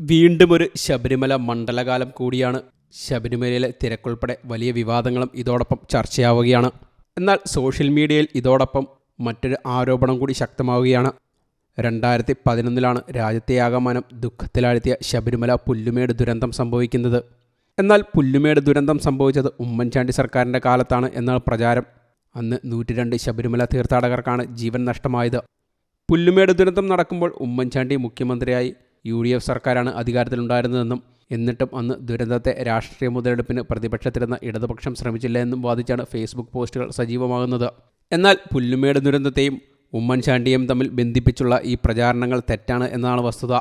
വീണ്ടും ഒരു ശബരിമല മണ്ഡലകാലം കൂടിയാണ്. ശബരിമലയിലെ തിരക്കുൾപ്പെടെ വലിയ വിവാദങ്ങളും ഇതോടൊപ്പം ചർച്ചയാവുകയാണ്. എന്നാൽ സോഷ്യൽ മീഡിയയിൽ ഇതോടൊപ്പം മറ്റൊരു ആരോപണം കൂടി ശക്തമാവുകയാണ്. രണ്ടായിരത്തി പതിനൊന്നിലാണ് രാജ്യത്തെ ആകമാനം ദുഃഖത്തിലാഴ്ത്തിയ ശബരിമല പുല്ലുമേട് ദുരന്തം സംഭവിക്കുന്നത്. എന്നാൽ പുല്ലുമേട് ദുരന്തം സംഭവിച്ചത് ഉമ്മൻചാണ്ടി സർക്കാരിന്റെ കാലത്താണ് എന്നാണ് പ്രചാരം. അന്ന് നൂറ്റിരണ്ട് ശബരിമല തീർത്ഥാടകർക്കാണ് ജീവൻ നഷ്ടമായത്. പുല്ലുമേട് ദുരന്തം നടക്കുമ്പോൾ ഉമ്മൻചാണ്ടി മുഖ്യമന്ത്രിയായി. യു ഡി എഫ് സർക്കാരാണ് അധികാരത്തിലുണ്ടായിരുന്നതെന്നും എന്നിട്ടും അന്ന് ദുരന്തത്തെ രാഷ്ട്രീയ മുതലെടുപ്പിന് പ്രതിപക്ഷത്തിരുന്ന ഇടതുപക്ഷം ശ്രമിച്ചില്ല എന്നും വാദിച്ചാണ് ഫേസ്ബുക്ക് പോസ്റ്റുകൾ സജീവമാകുന്നത്. എന്നാൽ പുല്ലുമേട് ദുരന്തത്തെയും ഉമ്മൻചാണ്ടിയും തമ്മിൽ ബന്ധിപ്പിച്ചുള്ള ഈ പ്രചാരണങ്ങൾ തെറ്റാണ് എന്നാണ് വസ്തുത.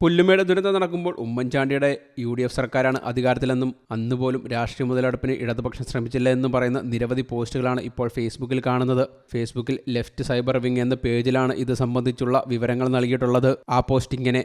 പുല്ലുമേട് ദുരന്തം നടക്കുമ്പോൾ ഉമ്മൻചാണ്ടിയുടെ യു ഡി എഫ് സർക്കാരാണ് അധികാരത്തിലെന്നും അന്ന് പോലും രാഷ്ട്രീയ മുതലെടുപ്പിന് ഇടതുപക്ഷം ശ്രമിച്ചില്ല എന്നും പറയുന്ന നിരവധി പോസ്റ്റുകളാണ് ഇപ്പോൾ ഫേസ്ബുക്കിൽ കാണുന്നത്. ഫേസ്ബുക്കിൽ ലെഫ്റ്റ് സൈബർ വിങ് എന്ന പേജിലാണ് ഇത് സംബന്ധിച്ചുള്ള വിവരങ്ങൾ നൽകിയിട്ടുള്ളത്. ആ പോസ്റ്റ് ഇങ്ങനെ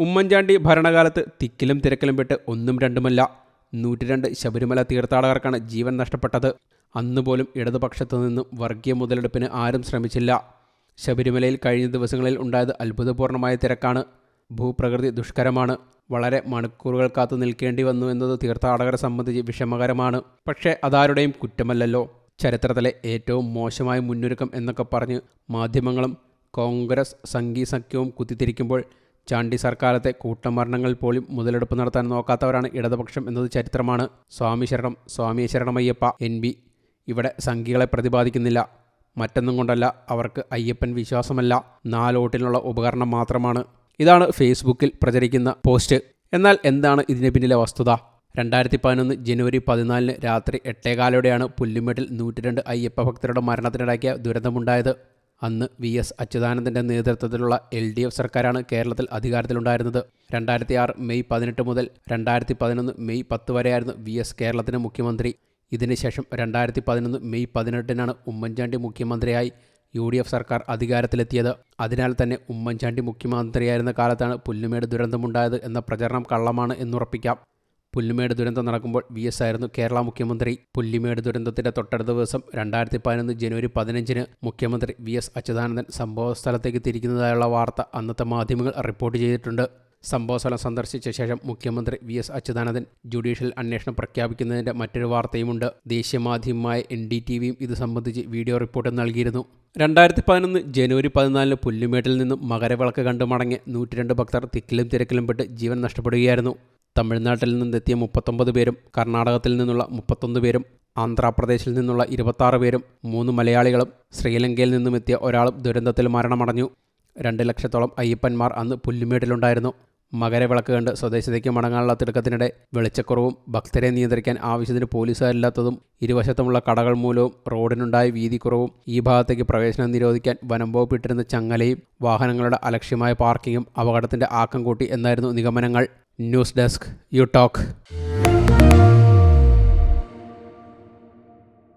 ഉമ്മൻചാണ്ടി ഭരണകാലത്ത് തിക്കിലും തിരക്കിലും പെട്ട് ഒന്നും രണ്ടുമല്ല നൂറ്റിരണ്ട് ശബരിമല തീർത്ഥാടകർക്കാണ് ജീവൻ നഷ്ടപ്പെട്ടത്. അന്നുപോലും ഇടതുപക്ഷത്തു നിന്നും വർഗീയ മുതലെടുപ്പിന് ആരും ശ്രമിച്ചില്ല. ശബരിമലയിൽ കഴിഞ്ഞ ദിവസങ്ങളിൽ ഉണ്ടായത് അത്ഭുതപൂർണമായ തിരക്കാണ്. ഭൂപ്രകൃതി ദുഷ്കരമാണ്. വളരെ മണിക്കൂറുകൾ കാത്തു നിൽക്കേണ്ടി വന്നു എന്നത് തീർത്ഥാടകരെ സംബന്ധിച്ച് വിഷമകരമാണ്. പക്ഷേ അതാരുടെയും കുറ്റമല്ലല്ലോ. ചരിത്രത്തിലെ ഏറ്റവും മോശമായ മുന്നൊരുക്കം എന്നൊക്കെ പറഞ്ഞ് മാധ്യമങ്ങളും കോൺഗ്രസ് സംഘീ സഖ്യവും കുത്തിത്തിരിക്കുമ്പോൾ ചാണ്ടി സർക്കാരത്തെ കൂട്ടമരണങ്ങൾ പോലും മുതലെടുപ്പ് നടത്താൻ നോക്കാത്തവരാണ് ഇടതുപക്ഷം എന്നത് ചരിത്രമാണ്. സ്വാമി ശരണം സ്വാമി ശരണമയ്യപ്പ എൻ ബി. ഇവിടെ സംഘികളെ പ്രതിപാദിക്കുന്നില്ല. മറ്റൊന്നും കൊണ്ടല്ല അവർക്ക് അയ്യപ്പൻ വിശ്വാസമല്ല. നാലോട്ടിനുള്ള ഉപകരണം മാത്രമാണ്. ഇതാണ് ഫേസ്ബുക്കിൽ പ്രചരിക്കുന്ന പോസ്റ്റ്. എന്നാൽ എന്താണ് ഇതിന് പിന്നിലെ വസ്തുത? രണ്ടായിരത്തി പതിനൊന്ന് ജനുവരി പതിനാലിന് രാത്രി എട്ടേകാലോടെയാണ് പുല്ലുമേട്ടിൽ നൂറ്റിരണ്ട് അയ്യപ്പ ഭക്തരുടെ മരണത്തിനിടയ്ക്കിയ ദുരന്തമുണ്ടായത്. അന്ന് വി എസ് അച്യുതാനന്ദന്റെ നേതൃത്വത്തിലുള്ള എൽ ഡി എഫ് സർക്കാരാണ് കേരളത്തിൽ അധികാരത്തിലുണ്ടായിരുന്നത്. രണ്ടായിരത്തി ആറ് മെയ് പതിനെട്ട് മുതൽ രണ്ടായിരത്തി പതിനൊന്ന് മെയ് പത്ത് വരെയായിരുന്നു വി എസ് കേരളത്തിന് മുഖ്യമന്ത്രി. ഇതിനുശേഷം രണ്ടായിരത്തി പതിനൊന്ന് മെയ് പതിനെട്ടിനാണ് ഉമ്മൻചാണ്ടി മുഖ്യമന്ത്രിയായി യു ഡി എഫ് സർക്കാർ അധികാരത്തിലെത്തിയത്. അതിനാൽ തന്നെ ഉമ്മൻചാണ്ടി മുഖ്യമന്ത്രിയായിരുന്ന കാലത്താണ് പുല്ലുമേട് ദുരന്തമുണ്ടായത് എന്ന പ്രചരണം കള്ളമാണ് എന്നുറപ്പിക്കാം. പുല്ലുമേട് ദുരന്തം നടക്കുമ്പോൾ വി എസ് ആയിരുന്നു കേരള മുഖ്യമന്ത്രി. പുല്ലുമേട് ദുരന്തത്തിന്റെ തൊട്ടടുത്ത ദിവസം രണ്ടായിരത്തി പതിനൊന്ന് ജനുവരി പതിനഞ്ചിന് മുഖ്യമന്ത്രി വി എസ് അച്യുതാനന്ദൻ സംഭവ സ്ഥലത്തേക്ക് തിരിക്കുന്നതായുള്ള വാർത്ത അന്നത്തെ മാധ്യമങ്ങൾ റിപ്പോർട്ട് ചെയ്തിട്ടുണ്ട്. സംഭവസ്ഥലം സന്ദർശിച്ച ശേഷം മുഖ്യമന്ത്രി വി എസ് അച്യുതാനന്ദൻ ജുഡീഷ്യൽ അന്വേഷണം പ്രഖ്യാപിക്കുന്നതിന്റെ മറ്റൊരു വാർത്തയുമുണ്ട്. ദേശീയ മാധ്യമമായ എൻ ഡി ടി വിയും ഇത് സംബന്ധിച്ച് വീഡിയോ റിപ്പോർട്ട് നൽകിയിരുന്നു. രണ്ടായിരത്തി പതിനൊന്ന് ജനുവരി പതിനാലിന് പുല്ലുമേട്ടിൽ നിന്നും മകരവിളക്ക് കണ്ടു മടങ്ങിയ നൂറ്റിരണ്ട് ഭക്തർ തിക്കിലും തിരക്കിലും പെട്ട് ജീവൻ നഷ്ടപ്പെടുകയായിരുന്നു. തമിഴ്നാട്ടിൽ നിന്നെത്തിയ മുപ്പത്തൊമ്പത് പേരും കർണാടകത്തിൽ നിന്നുള്ള മുപ്പത്തൊന്ന് പേരും ആന്ധ്രാപ്രദേശിൽ നിന്നുള്ള ഇരുപത്താറ് പേരും മൂന്ന് മലയാളികളും ശ്രീലങ്കയിൽ നിന്നുമെത്തിയ ഒരാളും ദുരന്തത്തിൽ മരണമടഞ്ഞു. രണ്ട് ലക്ഷത്തോളം അയ്യപ്പന്മാർ അന്ന് പുല്ലുമേട്ടിലുണ്ടായിരുന്നു. മകരവിളക്ക് കണ്ട് സ്വദേശത്തേക്ക് മടങ്ങാനുള്ള തിടുക്കത്തിനിടെ വെളിച്ചക്കുറവും ഭക്തരെ നിയന്ത്രിക്കാൻ ആവശ്യത്തിന് പോലീസുകാരില്ലാത്തതും ഇരുവശത്തുമുള്ള കടകൾ മൂലവും റോഡിനുണ്ടായ വീതിക്കുറവും ഈ ഭാഗത്തേക്ക് പ്രവേശനം നിരോധിക്കാൻ വനം വകുപ്പ് ഇട്ടിരുന്ന ചങ്ങലയും വാഹനങ്ങളുടെ അലക്ഷ്യമായ പാർക്കിങ്ങും അപകടത്തിന്റെ ആക്കം കൂട്ടി എന്നായിരുന്നു നിഗമനങ്ങൾ. News desk you talk.